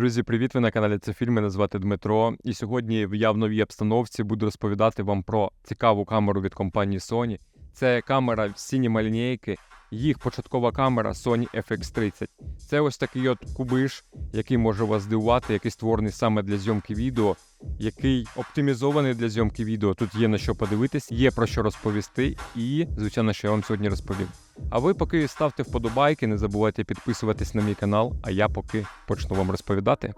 Друзі, привіт! Ви на каналі це фільм. Мене звати Дмитро. І сьогодні я в новій обстановці буду розповідати вам про цікаву камеру від компанії Sony. Це камера Cinema лінійки. Їх початкова камера Sony FX30. Це ось такий от кубиш, який може вас здивувати, який створений саме для зйомки відео, який оптимізований для зйомки відео. Тут є на що подивитись, є про що розповісти, і звичайно, що я вам сьогодні розповім. А ви поки ставте вподобайки, не забувайте підписуватись на мій канал, а я поки почну вам розповідати.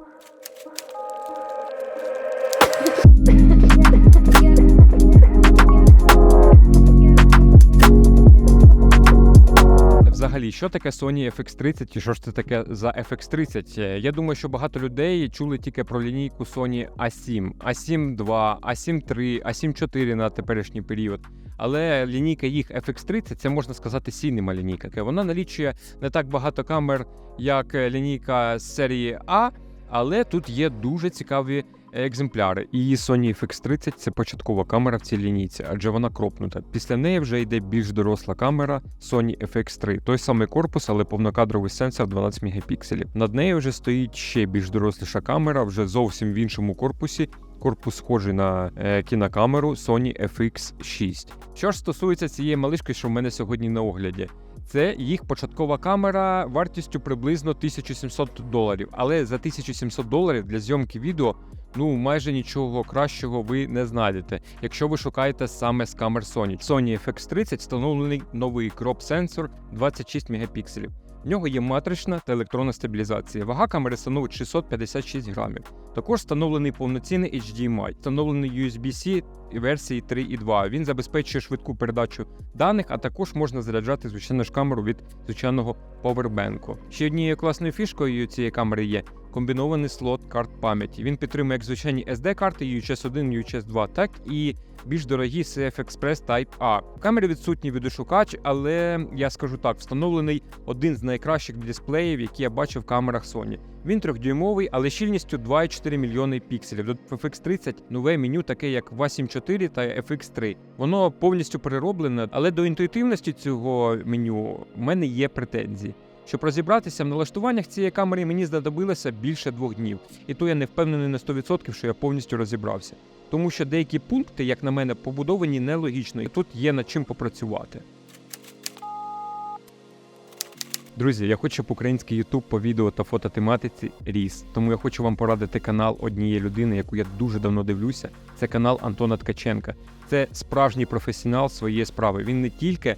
Взагалі, що таке Sony FX30 і що ж це таке за FX30? Е, Я думаю, що багато людей чули тільки про лінійку Sony A7, A7 II, A7 III, A7 IV на теперішній період. Але лінійка їх FX30 це можна сказати сінема лінійка. Вона налічує не так багато камер, як е, лінійка з серії А, але тут є дуже цікаві екземпляри. І Sony FX30 це початкова камера в цій лінійці, адже вона кропнута. Після неї вже йде більш доросла камера Sony FX3. Той самий корпус, але повнокадровий сенсор 12 мегапікселів. Над нею вже стоїть ще більш доросліша камера, вже зовсім в іншому корпусі. Корпус схожий на е, кінокамеру Sony FX6. Що ж стосується цієї малишки, що в мене сьогодні на огляді. Це їх початкова камера вартістю приблизно 1700 доларів. Але за 1700 доларів для зйомки відео ну майже нічого кращого ви не знайдете, якщо ви шукаєте саме з камер Sony. Sony FX30 встановлений новий кроп сенсор 26 мегапікселів. В нього є матрична та електронна стабілізація. Вага камери становить 656 грамів. Також встановлений повноцінний HDMI, встановлений USB-C версії 3.2. Він забезпечує швидку передачу даних, а також можна заряджати звичайно ж камеру від звичайного повербенку. Ще однією класною фішкою цієї камери є комбінований слот карт пам'яті. Він підтримує як звичайні SD-карти UHS 1, UHS 2, так і більш дорогі CF Express Type A. В камері відсутній відеошукач, але я скажу так, встановлений один з найкращих дисплеїв, які я бачив в камерах Sony. Він трьохдюймовий, але щільністю 2,4 мільйони пікселів. До FX30 нове меню, таке як 274 та FX3. Воно повністю перероблене, але до інтуїтивності цього меню в мене є претензії. Щоб розібратися в налаштуваннях цієї камери, мені знадобилося більше двох днів, і то я не впевнений на 100%, що я повністю розібрався. Тому що деякі пункти, як на мене, побудовані нелогічно, і тут є над чим попрацювати. Друзі, я хочу, щоб український YouTube по відео та фототематиці ріс. Тому я хочу вам порадити канал однієї людини, яку я дуже давно дивлюся. Це канал Антона Ткаченка. Це справжній професіонал своєї справи. Він не тільки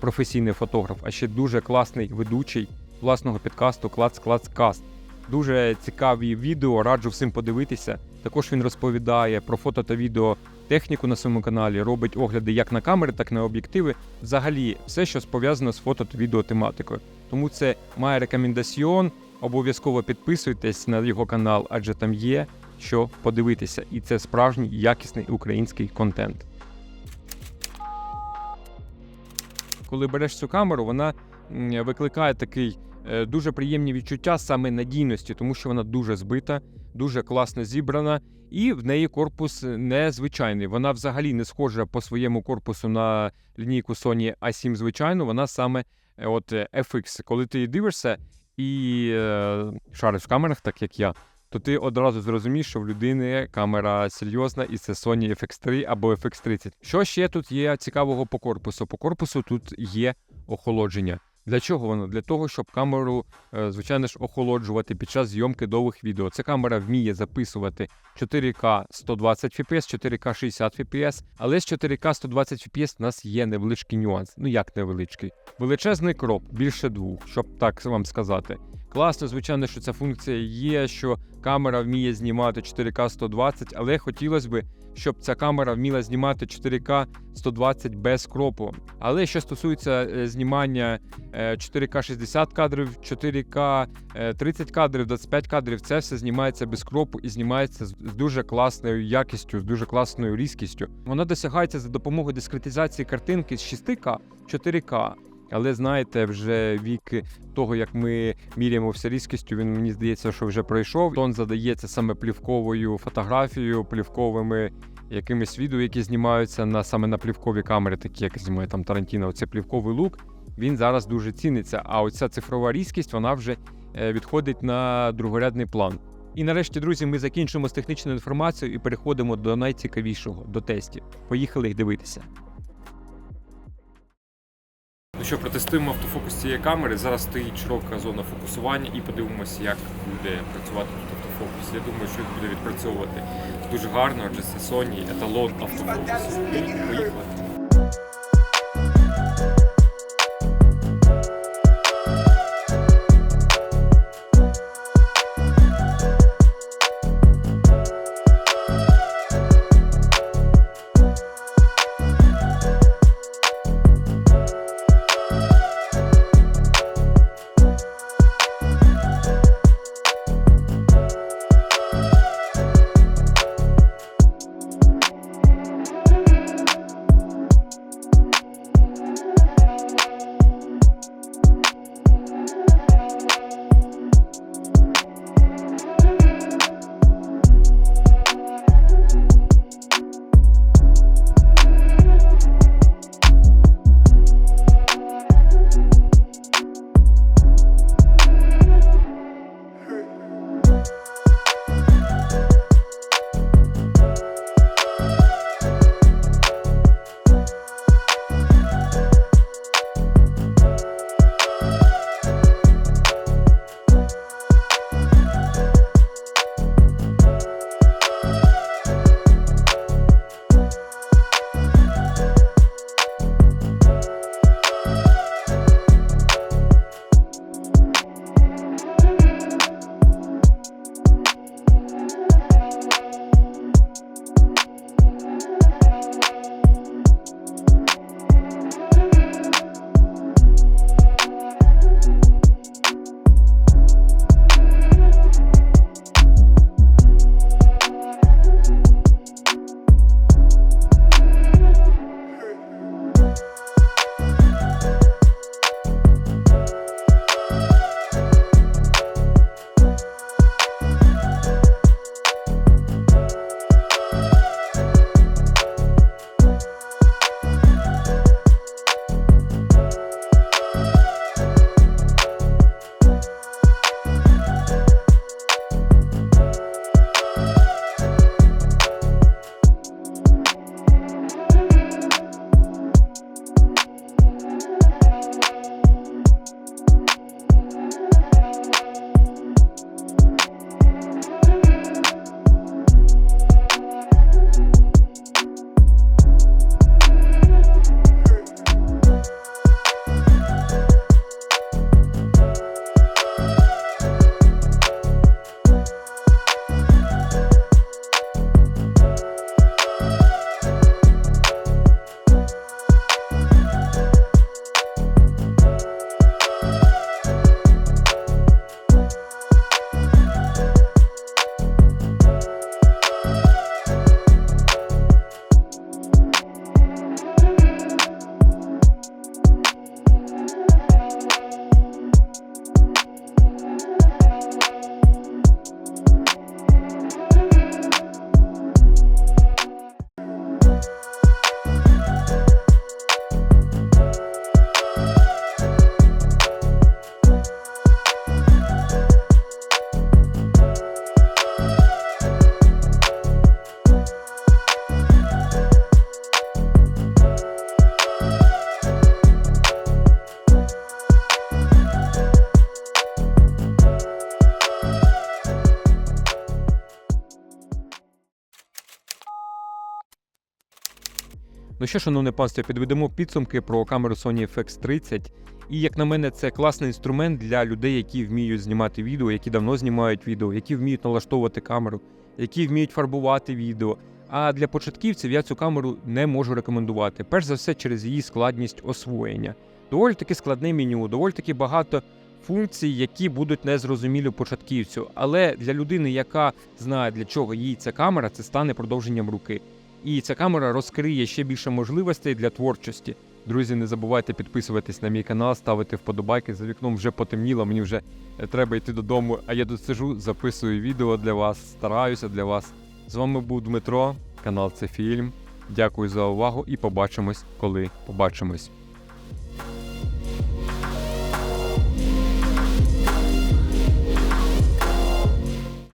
професійний фотограф, а ще дуже класний ведучий власного підкасту Клац Клац Каст. Дуже цікаві відео, раджу всім подивитися. Також він розповідає про фото та відео техніку на своєму каналі, робить огляди як на камери, так і на об'єктиви. Взагалі, все, що пов'язано з фото та відео. Тому це має рекомендаціон. Обов'язково підписуйтесь на його канал, адже там є що подивитися. І це справжній якісний український контент. Коли береш цю камеру, вона викликає такий е, дуже приємні відчуття саме надійності, тому що вона дуже збита, дуже класно зібрана, і в неї корпус незвичайний. Вона взагалі не схожа по своєму корпусу на лінійку Sony A7 звичайну. Вона саме е, от е, FX. Коли ти дивишся і е, шариш в камерах, так як я. То ти одразу зрозумієш, що в людини камера серйозна, і це Sony FX3 або FX30. Що ще тут є цікавого по корпусу? По корпусу тут є охолодження. Для чого воно? Для того, щоб камеру, е, звичайно ж, охолоджувати під час зйомки довгих відео. Ця камера вміє записувати 4К 120 FPS, 4К 60 FPS, але з 4К 120 FPS у нас є невеличкий нюанс. Ну як невеличкий? Величезний кроп, більше двох, щоб так вам сказати. Класно, звичайно, що ця функція є, що камера вміє знімати 4К 120, але хотілося б, щоб ця камера вміла знімати 4К 120 без кропу. Але що стосується е, знімання е, 4К 60 кадрів, 4К е, 30 кадрів, 25 кадрів, це все знімається без кропу і знімається з дуже класною якістю, з дуже класною різкістю. Вона досягається за допомогою дискретизації картинки з 6К 4К. Але знаєте, вже вік того, як ми міряємо все різкістю, він мені здається, що вже пройшов. Тон задається саме плівковою фотографією, плівковими якимись відео, які знімаються на саме на плівкові камери, такі як знімає там Тарантіно. Оце плівковий лук. Він зараз дуже ціниться. А оця цифрова різкість вона вже е, відходить на другорядний план. І нарешті, друзі, ми закінчимо з технічною інформацією і переходимо до найцікавішого до тестів. Поїхали їх дивитися. Ну що, протестуємо автофокус цієї камери. Зараз стоїть широка зона фокусування і подивимося, як буде працювати тут автофокус. Я думаю, що він буде відпрацьовувати дуже гарно, адже це Sony еталон автофокусу. Поїхали. Ну що, шановне панство, підведемо підсумки про камеру Sony FX30. І як на мене, це класний інструмент для людей, які вміють знімати відео, які давно знімають відео, які вміють налаштовувати камеру, які вміють фарбувати відео. А для початківців я цю камеру не можу рекомендувати. Перш за все, через її складність освоєння. Доволі таки складне меню, доволі таки багато функцій, які будуть незрозумілі початківцю. Але для людини, яка знає для чого їй ця камера, це стане продовженням руки. І ця камера розкриє ще більше можливостей для творчості. Друзі, не забувайте підписуватись на мій канал, ставити вподобайки. За вікном вже потемніло, мені вже треба йти додому. А я тут сижу, записую відео для вас, стараюся для вас. З вами був Дмитро, канал це фільм. Дякую за увагу і побачимось, коли побачимось.